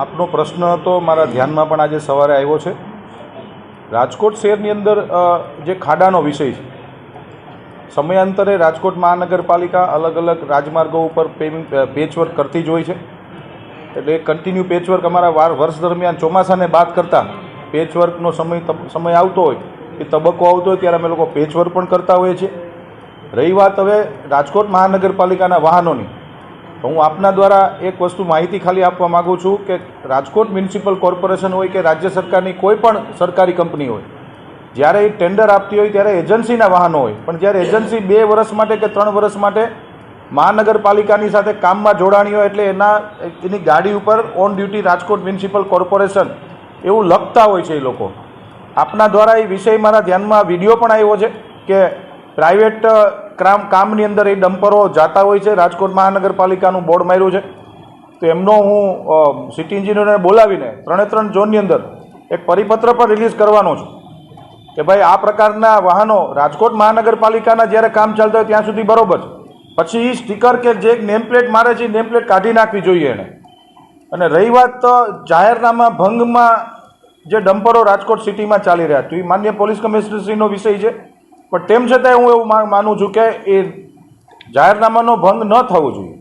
આપનો પ્રશ્ન તો મારા ધ્યાનમાં પણ આજે સવારે આવ્યો છે. રાજકોટ શહેરની અંદર જે ખાડાનો વિષય છે, સમયાંતરે રાજકોટ મહાનગરપાલિકા અલગ અલગ રાજમાર્ગો ઉપર પેચવર્ક કરતી જ હોય છે. એટલે કન્ટિન્યુ પેચવર્ક અમારા વાર, વર્ષ દરમિયાન ચોમાસાને બાદ કરતાં પેચવર્કનો સમય સમય આવતો હોય, એ તબક્કો આવતો હોય ત્યારે અમે લોકો પેચવર્ક પણ કરતા હોઈએ છીએ. રહી વાત હવે રાજકોટ મહાનગરપાલિકાના વાહનોની. તો હું આપના દ્વારા એક વસ્તુ માહિતી ખાલી આપવા માગું છું કે રાજકોટ મ્યુનિસિપલ કોર્પોરેશન હોય કે રાજ્ય સરકારની કોઈ પણ સરકારી કંપની હોય, જ્યારે એ ટેન્ડર આપતી હોય ત્યારે એજન્સીના વાહનો હોય, પણ જ્યારે એજન્સી બે વર્ષ માટે કે ત્રણ વર્ષ માટે મહાનગરપાલિકાની સાથે કામમાં જોડાણી હોય એટલે એના, એની ગાડી ઉપર on duty Rajkot municipal corporation, એવું લખતા હોય છે એ લોકો. આપના દ્વારા એ વિષય મારા ધ્યાનમાં વીડિયો પણ આવ્યો છે કે પ્રાઇવેટ કામ કામની અંદર એ ડમ્પરો જાતા હોય છે. રાજકોટ મહાનગરપાલિકાનું બોર્ડ માર્યું છે. તો એમનો હું સિટી એન્જિનિયરને બોલાવીને ત્રણે ત્રણ ઝોનની અંદર એક પરિપત્ર પણ રિલીઝ કરવાનો છું કે ભાઈ આ પ્રકારના વાહનો રાજકોટ મહાનગરપાલિકાના જ્યારે કામ ચાલતા હોય ત્યાં સુધી બરોબર છે. પછી એ સ્ટીકર કે જે નેમ પ્લેટ મારે છે એ નેમ પ્લેટ કાઢી નાખવી જોઈએ એને. અને રહી વાત તો જાહેરનામા ભંગમાં જે ડમ્પરો રાજકોટ સિટીમાં ચાલી રહ્યા છે. એ માન્ય પોલીસ કમિશનરશ્રીનો વિષય છે. પણ તેમ છતાંય હું એવું માનું છું કે એ જાહેરનામાનો ભંગ ન થવો જોઈએ.